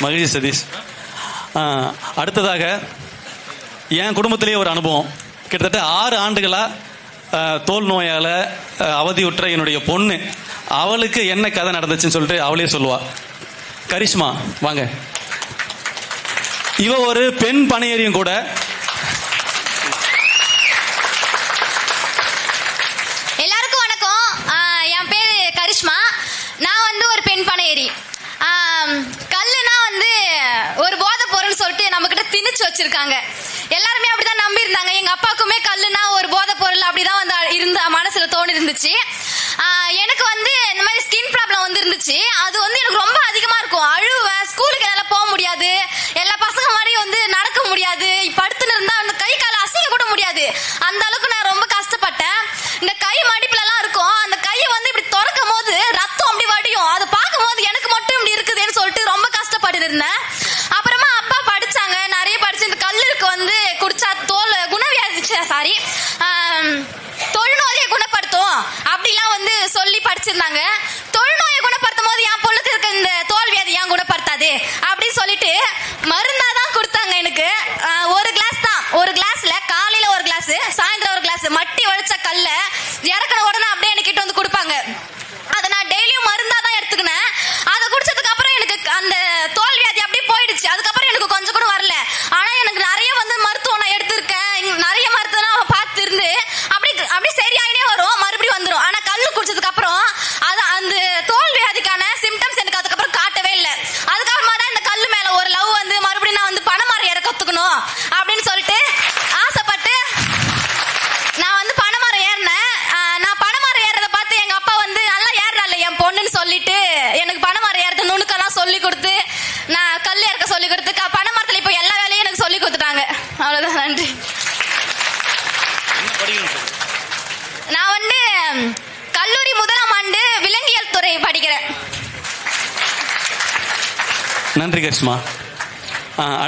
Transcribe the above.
மகிழ்ச்சி சதீஷ். அடுத்ததாக என் குடும்பத்திலேயே ஒரு அனுபவம். கிட்டத்தட்ட ஆறு ஆண்டுகளாக தோல் நோயால் அவதியுற்ற என்னுடைய பொண்ணு அவளுக்கு என்ன கதை நடந்துச்சுன்னு சொல்லிட்டு அவளே சொல்லுவா. கரிஷ்மா வாங்க. இவ ஒரு பெண் பணியறியும் கூட எல்லாருக்கும் வணக்கம். என் பேர் கரிஷ்மா. நான் வந்து ஒரு பெண் பனையேறி கல் ஒரு போதை பொருள்னு சொல்லிட்டு நம்ம கிட்ட திணிச்சு வச்சிருக்காங்க. எல்லாருமே அப்படிதான் நம்பி இருந்தாங்க எங்க அப்பாவுக்குமே கல்லுனா ஒரு போதை பொருள் அப்படிதான் வந்து இருந்த மனசுல தோணி இருந்துச்சு எனக்கு வந்து இந்த மாதிரி ஸ்கின் ப்ராப்ளம் வந்து இருந்துச்சு அது வந்து எனக்கு ரொம்ப அதிகமா இருக்கும். அழுவேன் ஸ்கூலுக்கு என்னால போக முடியாது. எல்லா பசங்க மாதிரி வந்து நடக்க முடியாது. படுத்துன்னு இருந்தா அந்த கை கால அசைக்க கூட முடியாது. அந்த அளவுக்கு நான் ரொம்ப கஷ்டப்பட்டேன். இந்த கை மடிப்புல எல்லாம் இருக்கும் வச்சிருந்தாங்க தொழுநோயை குணப்படுத்தும் போது என் பொண்ணுக்கு இருக்க இந்த தோல் வியாதி ஏன் குணப்படுத்தாது? அப்படின்னு சொல்லிட்டு மருந்தா தான் கொடுத்தாங்க எனக்கு. ஒரு கிளாஸ் தான். ஒரு கிளாஸ்ல காலையில ஒரு கிளாஸ் சாயந்தரம் ஒரு கிளாஸ் மட்டி உழைச்ச கல்ல இறக்குன உடனே அப்படியே எனக்கு கிட்ட வந்து கொடுப்பாங்க அதை நான் டெய்லியும் மருந்தா தான் எடுத்துக்கினேன் அதை குடிச்சதுக்கு அப்புறம் எனக்கு அந்த தோல் வியாதி அப்படியே போயிடுச்சு அதுக்கப்புறம் எனக்கு கொஞ்சம் கூட வரல ஆனா எனக்கு நிறைய வந்து மருத்துவம் நான் எடுத்திருக்கேன் இங்க நிறைய மருத்துவம் பார்த்து இருந்து அப்படி அப்படி சரியாயினே வரும் மறுபடியும் வந்துடும் ஆனா கல்லு குடிச்சதுக்கு அப்புறம் அது அந்த தோல் வியாதிக்கான சிம்டம்ஸ் எனக்கு அதுக்கப்புறம் காட்டவே இல்லை அதுக்கப்புறமா தான் இந்த கல்லு மேல ஒரு லவ் வந்து மறுபடியும் நான் வந்து பணமரம் ஏற கத்துக்கணும் அப்படின்னு சொல்லிட்டு ஆசைப்பட்டு நான் வந்து பனைமரம் ஏறினேன் ஆஹ் நான் பனைமரம் ஏறத பார்த்து எங்க அப்பா வந்து நல்லா ஏறால என் பொண்ணுன்னு சொல்லிட்டு எனக்கு பனைமரம் ஏறது நுணுக்கெல்லாம் சொல்லி கொடுத்து நான் கல் இறக்க சொல்லி கொடுத்து க- பனைமரத்துல இப்போ எல்லா வேலையும் எனக்கு சொல்லி கொடுத்துட்டாங்க. அவ்வளவுதான் நன்றி. நான் வந்து கல்லூரி முதலாம் ஆண்டு விலங்கியல் துறை படிக்கிறேன். நன்றி கரிஷ்மா.